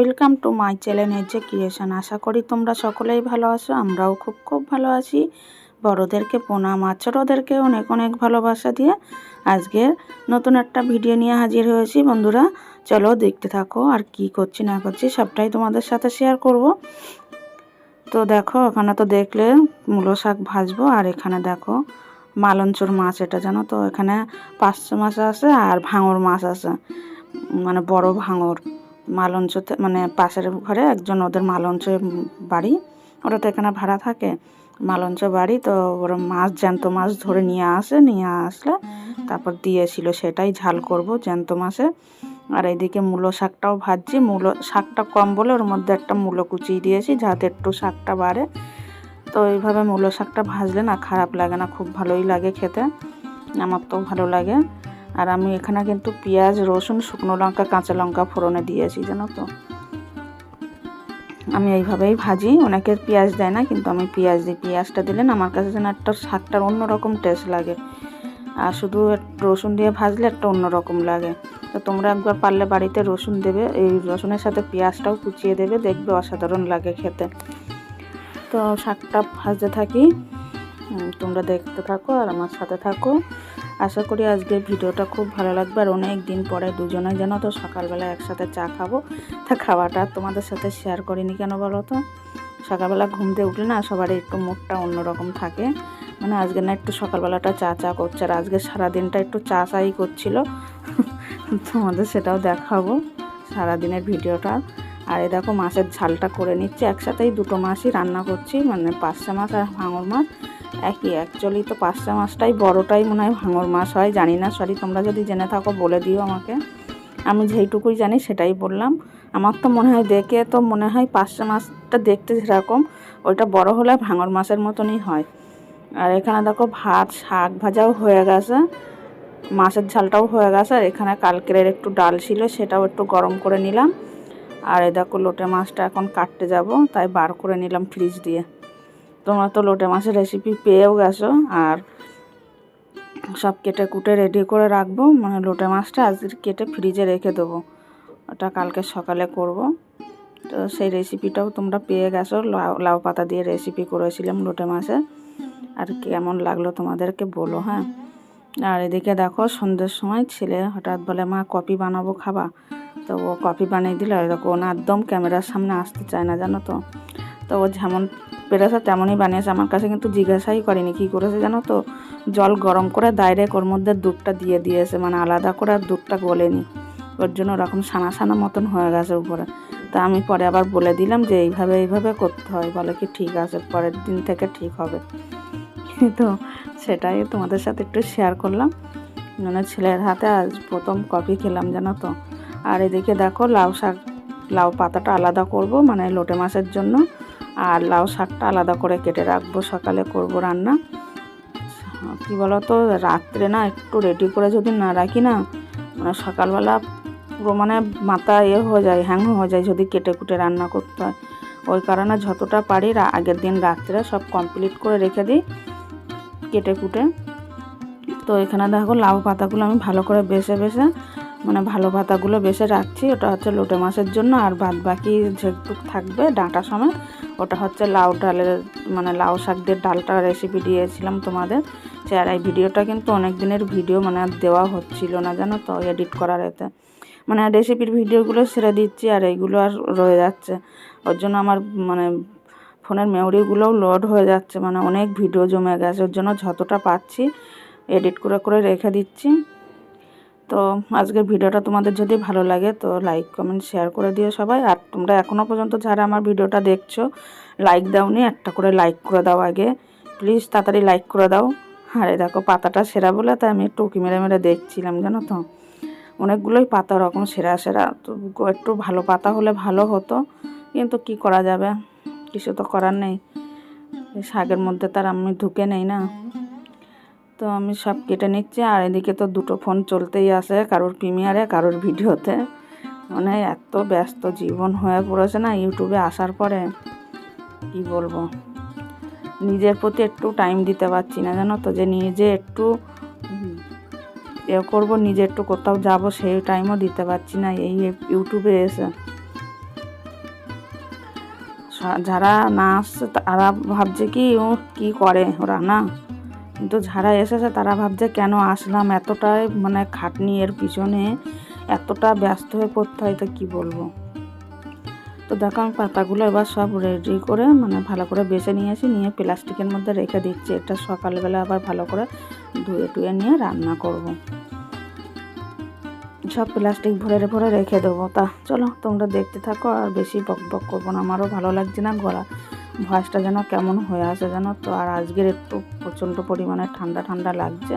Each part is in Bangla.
ওয়েলকাম টু মাই চ্যানেল যে ক্রিয়েশন আশা করি তোমরা সকলেই ভালো আছো, আমরাও খুব খুব ভালো আছি। বড়োদেরকে প্রণাম আর ছোটোদেরকে অনেক অনেক ভালোবাসা দিয়ে আজকে নতুন একটা ভিডিও নিয়ে হাজির হয়েছি। বন্ধুরা, চলো দেখতে থাকো আর কি করছি, না করছি, সবটাই তোমাদের সাথে শেয়ার করব। তো দেখো, ওখানে তো দেখলে মূলো শাক ভাজবো, আর এখানে দেখো মালঞ্চুর মাছ, এটা জানো তো? এখানে পাঁচশো মাছ আছে আর ভাঙর মাছ আছে। মানে বড় ভাঙর। মালঞ্চতে মানে পাশের ঘরে একজন ওদের মালঞ্চ বাড়ি। ওরা তো এখানে ভাড়া থাকে, মালঞ্চ বাড়ি, তো ওরা মাছ, জ্যান্ত মাছ ধরে নিয়ে আসে, নিয়ে আসলে তারপর দিয়েছিল সেটাই ঝাল করব জ্যান্ত মাছে। আর এইদিকে মূলো শাকটাও ভাজছি, মূলো শাকটা কম বলে ওর মধ্যে একটা মূলো কুচিয়ে দিয়েছি, যাতে একটু শাকটা বাড়ে। তো এইভাবে মূলো শাকটা ভাজলে না খারাপ লাগে না, খুব ভালোই লাগে খেতে আমার তো ভালো লাগে। আর আমি এখানে কিন্তু পেঁয়াজ, রসুন, শুকনো লঙ্কা, কাঁচা লঙ্কা ফোড়নে দিয়েছি, জানো তো। আমি এইভাবেই ভাজি অনেকের পেঁয়াজ দেয় না, কিন্তু আমি পেঁয়াজ দিই। পেঁয়াজটা দিলেন আমার কাছে যেন একটা শাকটার অন্যরকম টেস্ট লাগে। আর শুধু রসুন দিয়ে ভাজলে একটা অন্যরকম লাগে। তো তোমরা একবার পারলে বাড়িতে রসুন দেবে, এই রসুনের সাথে পেঁয়াজটাও কুচিয়ে দেবে, দেখবে অসাধারণ লাগে খেতে। তো শাকটা ভাজতে থাকি। তোমরা দেখতে থাকো আর আমার সাথে থাকো। আশা করি আজকে ভিডিওটা খুব ভালো লাগবে আর অনেক দিন পরে দুজনে যেন তো সকালবেলা একসাথে চা খাব। তা খাওয়াটা তোমাদের সাথে শেয়ার করিনি কেন বলো তো? সকালবেলা ঘুমতে উঠলে না সবারই একটু মুখটা অন্যরকম থাকে। মানে আজকে না একটু সকালবেলাটা চা চা করছে আর আজকে সারাদিনটা একটু চা, চাই করছিল। তোমাদের সেটাও দেখাবো সারাদিনের ভিডিওটা। আর এই দেখো মাছের ঝালটা করে নিচ্ছি একসাথেই, দুটো মাছই রান্না করছি মানে পাঁচশা মাছ আর ভাঙর মাছ। একই অ্যাকচুয়ালি তো পাঁচটা মাছটাই বড়টাই মনে হয় ভাঙর মাছ হয়, জানি না সরি তোমরা যদি জেনে থাকো বলে দিও আমাকে। আমি যেইটুকুই জানি সেটাই বললাম। আমার তো মনে হয় দেখে তো মনে হয় পাঁচটা মাছটা দেখতে যেরকম, ওইটা বড় হলে ভাঙর মাছের মতনই হয়। আর এখানে দেখো ভাত, শাক ভাজাও হয়ে গেছে, মাছের ঝালটাও হয়ে গেছে, আর এখানে কালকের একটু ডাল ছিল, সেটাও একটু গরম করে নিলাম। আর এ দেখো লোটে মাছটা এখন কাটতে যাব, তাই বার করে নিলাম ফ্রিজ দিয়ে। তোমরা তো লোটে মাছের রেসিপি পেয়েও গেছো, আর সব কেটে কুটে রেডি করে রাখব। মানে লোটে মাছটা আজ কেটে ফ্রিজে রেখে দেবো। ওটা কালকে সকালে করব। তো সেই রেসিপিটাও তোমরা পেয়ে গেছো। লাউ লাউ পাতা দিয়ে রেসিপি করেছিলাম লোটে মাছের আর কেমন লাগল তোমাদেরকে বলো হ্যাঁ? আর এদিকে দেখো, সন্ধ্যের সময় ছেলে হঠাৎ বলে, মা কপি বানাবো, খাবা? তো ও কপি বানিয়ে দিল। এরকম না একদম ক্যামেরার সামনে আসতে চায় না, জানো তো? তো ও যেমন পেরেছে, তেমনই বানিয়েছে। আমার কাছে কিন্তু জিজ্ঞাসাই করেনি, কী করেছে জানো তো? জল গরম করে ডাইরেক্ট ওর মধ্যে দুধটা দিয়ে দিয়েছে মানে আলাদা করে আর দুধটা গলেনি। ওর জন্য ওরকম সানা সানা মতন হয়ে গেছে উপরে। তা আমি পরে আবার বলে দিলাম যে এইভাবে এইভাবে করতে হয়। বলে কি ঠিক আছে, পরের দিন থেকে ঠিক হবে। তো সেটাই তোমাদের সাথে একটু শেয়ার করলাম। মানে ছেলের হাতে আজ প্রথম কফি খেলাম, জানো তো। আর এদিকে দেখো লাউ শাক, লাউ পাতাটা আলাদা করব মানে লোটে মাছের জন্য। আর লাউ শাকটা আলাদা করে কেটে রাখব, সকালে করব রান্না। কী বলো তো রাত্রে না একটু রেডি করে যদি না রাখি না মানে সকালবেলা পুরো মানে মাথা ইয়ে হয়ে যায়, হ্যাং হয়ে যায় যদি কেটে কুটে রান্না করতে হয়। ওই কারণে যতটা পারি আগের দিন রাত্রে সব কমপ্লিট করে রেখে দিই, কেটে কুটে। তো এখানে দেখো লাউ পাতাগুলো আমি ভালো করে বেছে বেছে মানে ভালো পাতাগুলো বেছে রাখছি, ওটা হচ্ছে লোটে মাছের জন্য, আর বাদ বাকি যেটুক থাকবে, ডাঁটা সময় ওটা হচ্ছে লাউ ডালের মানে লাউ শাক দিয়ে ডালটা রেসিপি দিয়েছিলাম তোমাদের। আর এই ভিডিওটা কিন্তু অনেক দিনের ভিডিও মানে দেওয়া হচ্ছিল না জানো তো এডিট করার এতে। মানে রেসিপির ভিডিওগুলো ছেড়ে দিচ্ছি, আর এইগুলো আর রয়ে যাচ্ছে। ওর জন্য আমার মানে ফোনের মেমোরিগুলোও লোড হয়ে যাচ্ছে মানে অনেক ভিডিও জমে গেছে, ওর জন্য যতটা পাচ্ছি এডিট করে করে রেখে দিচ্ছি। তো আজকের ভিডিওটা তোমাদের যদি ভালো লাগে তো লাইক কমেন্ট শেয়ার করে দিও সবাই। আর তোমরা এখনও পর্যন্ত যারা আমার ভিডিওটা দেখছ লাইক দাওনি, একটা করে লাইক করে দাও আগে। প্লিজ তাড়াতাড়ি লাইক করে দাও। আরে দেখো পাতাটা সেরা বলে তাই আমি একটু মেরে মেরে দেখছিলাম, জানো তো? অনেকগুলোই পাতা ওরকম সেরা সেরা। তো একটু ভালো পাতা হলে ভালো হতো। কিন্তু কি করা যাবে? কিছু তো করার নেই। শাকের মধ্যে তার আমি ঢুকে নেই না। তো আমি সব কেটে নিচ্ছি, আর এদিকে তো দুটো ফোন চলতেই আসে কারোর প্রিমিয়ারে, কারোর ভিডিওতে। মানে এত ব্যস্ত জীবন হয়ে পড়েছে না ইউটিউবে আসার পরে, কি বলব? নিজের প্রতি একটু টাইম দিতে পারছি না, জানো তো, যে নিজে একটু, এ করব, নিজে একটু কোথাও যাব, সেই টাইমও দিতে পারছি না এই ইউটিউবে এসে। যারা না আসছে, তারা ভাবছে কি, ও কী করে ওরা, না? কিন্তু যারা এসেছে তারা ভাবছে কেন আসলাম? এতটাই মানে খাটনি এর পিছনে, এতটা ব্যস্ত হয়ে পড়তে হয়, তো কী বলব? তো দেখো আমি পাতাগুলো এবার সব রেডি করে মানে ভালো করে বেছে নিয়েছি নিয়ে প্লাস্টিকের মধ্যে রেখে দিচ্ছি। এটা সকালবেলা আবার ভালো করে ধুয়ে টুয়ে নিয়ে রান্না করব। সব প্লাস্টিক ভরে ভরে রেখে দেবো। তা চলো তোমরা দেখতে থাকো, আর বেশি বক বক করব না। আমারও ভালো লাগছে না গলা। ভয়েসটা যেন কেমন হয়ে আসে যেন তো? আর আজকের একটু প্রচণ্ড পরিমাণে ঠান্ডা ঠান্ডা লাগছে।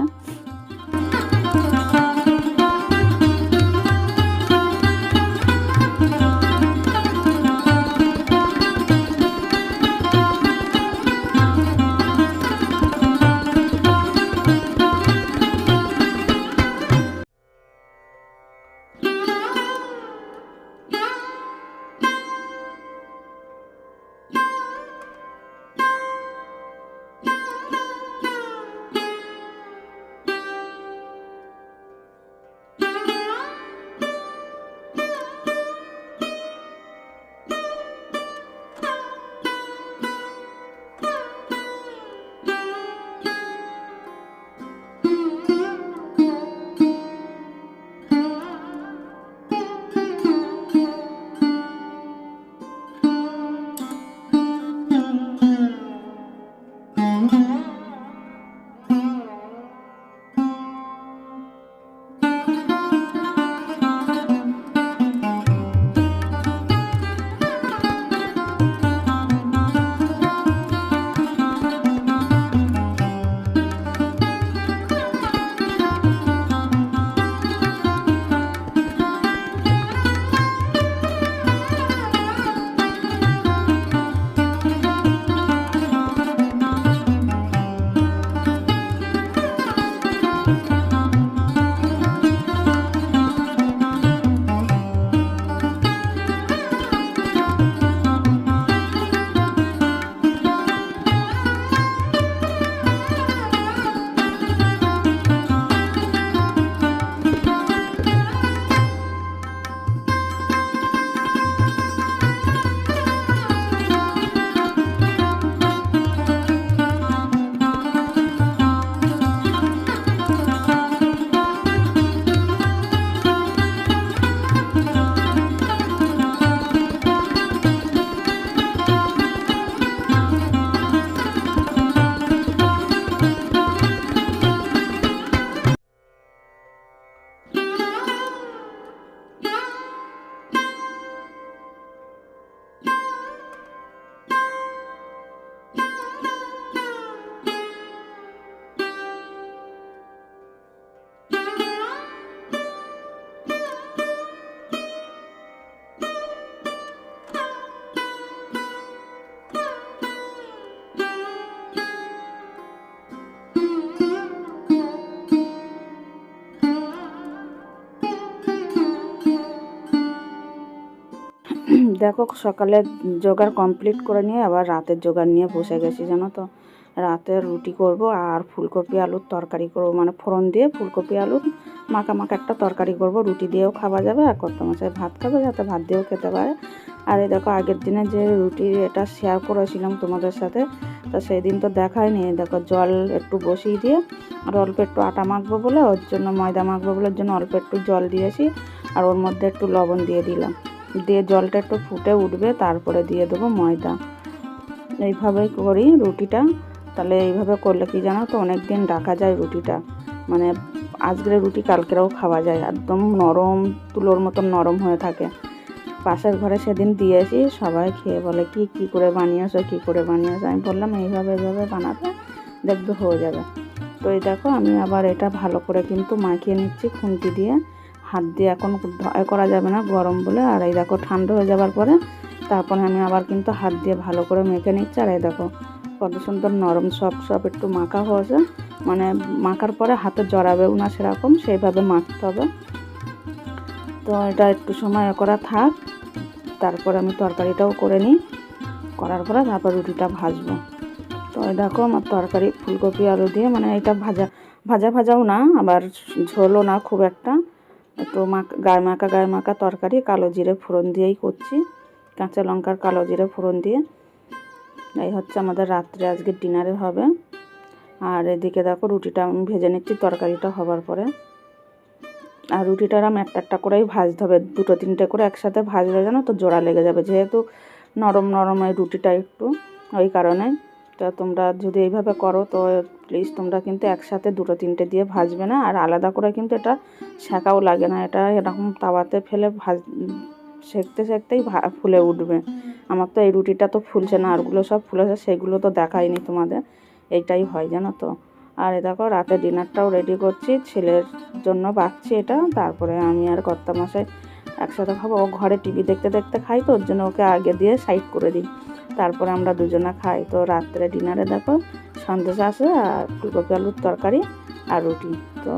দেখো, সকালে জোগাড় কমপ্লিট করে নিয়ে আবার রাতের জোগাড় নিয়ে বসে গেছি, জানো তো। রাতে রুটি করব আর ফুলকপি আলুর তরকারি করব মানে ফোড়ন দিয়ে ফুলকপি আলুর মাখা মাখা একটা তরকারি করব। রুটি দিয়েও খাওয়া যাবে আর কত মাছের ভাত খাবে যাতে ভাত দিয়েও খেতে পারে। আর এই দেখো, আগের দিনে যে রুটি এটা শেয়ার করেছিলাম তোমাদের সাথে, তো সেই দিন তো দেখায়নি। দেখো, জল একটু বসিয়ে দিয়ে আর অল্প একটু আটা মাখবো বলে, ওর জন্য ময়দা মাখবো বলে, ওর জন্য অল্প একটু জল দিয়েছি আর ওর মধ্যে একটু লবণ দিয়ে দিলাম। দিয়ে জলটা একটু ফুটে উঠবে, তারপরে দিয়ে দেবো ময়দা। এইভাবেই করি রুটিটা। তাহলে এইভাবে করলে কি জানো তো অনেক দিন রাখা যায় রুটিটা। মানে আজকের রুটি কালকেরাও খাওয়া যায়, একদম নরম, তুলোর মতন নরম হয়ে থাকে। পাশের ঘরে সেদিন দিয়েছি সবাই খেয়ে বলে, কি কি করে বানিয়েছো, কি করে বানিয়েছো? আমি বললাম, এইভাবে এইভাবে বানাতে দেখবে হয়ে যাবে। তো এই দেখো, আমি আবার এটা ভালো করে কিন্তু মাখিয়ে নিচ্ছি খুন্তি দিয়ে। হাত দিয়ে এখন করা যাবে না, গরম বলে। আর এই দেখো, ঠান্ডা হয়ে যাবার পরে তারপরে আমি আবার কিন্তু হাত দিয়ে ভালো করে মেখে নিচ্ছি। আর এই দেখো, কত সুন্দর নরম সব সব একটু মাখা হয়েছে। মানে মাখার পরে হাতে জড়াবেও না সেরকম, সেইভাবে মাখতে হবে। তো এটা একটু সময় করা থাক, তারপর আমি তরকারিটাও করে নিই। করার পরে তারপর রুটিটা ভাজবো। তো দেখো, আমার তরকারি, ফুলকপি, আলু দিয়ে মানে এটা ভাজা ভাজা ভাজাও না, আবার ঝোলও না খুব একটা। একটু মাখ, গায়ে মাখা গায়ে মাখা তরকারি, কালো জিরে ফোড়ন দিয়েই করছি। কাঁচা লঙ্কার কালো জিরে ফোড়ন দিয়ে। এই হচ্ছে আমাদের রাত্রে আজকে ডিনারে হবে। আর এদিকে দেখো রুটিটা আমি ভেজে নিচ্ছি, তরকারিটা হবার পরে। আর রুটিটার আমি একটা একটা করেই ভাজতে হবে। দুটো তিনটে করে একসাথে ভাজলে জানো তো জোড়া লেগে যাবে। যেহেতু নরম নরম এই রুটিটা একটু, ওই কারণে তো তোমরা যদি এইভাবে করো, তো প্লিজ তোমরা কিন্তু একসাথে দুটো তিনটে দিয়ে ভাজবে না। আর আলাদা করে কিন্তু এটা শেঁকাও লাগে না। এটা এরকম তাওয়াতে ফেলে ভাজ সেঁকতে সেঁকতেই ফুলে উঠবে। আমার তো এই রুটিটা তো ফুলছে না, আরগুলো সব ফুলেছে, সেগুলো তো দেখাইনি তোমাদের। এইটাই হয়, জানো তো। আর এ দেখো, রাতে ডিনারটাও রেডি করছি, ছেলের জন্য বাঁচছি এটা। তারপরে আমি আর কর্তামশাই একসাথে খাব। ও ঘরে টিভি দেখতে দেখতে খাই তো, ওর জন্য ওকে আগে দিয়ে সাইড করে দিই। তারপরে আমরা দুজনা খাই। তো রাত্রে ডিনারে দেখো, সন্দেশ আছে আর ফুলকপি আলুর তরকারি আর রুটি। তো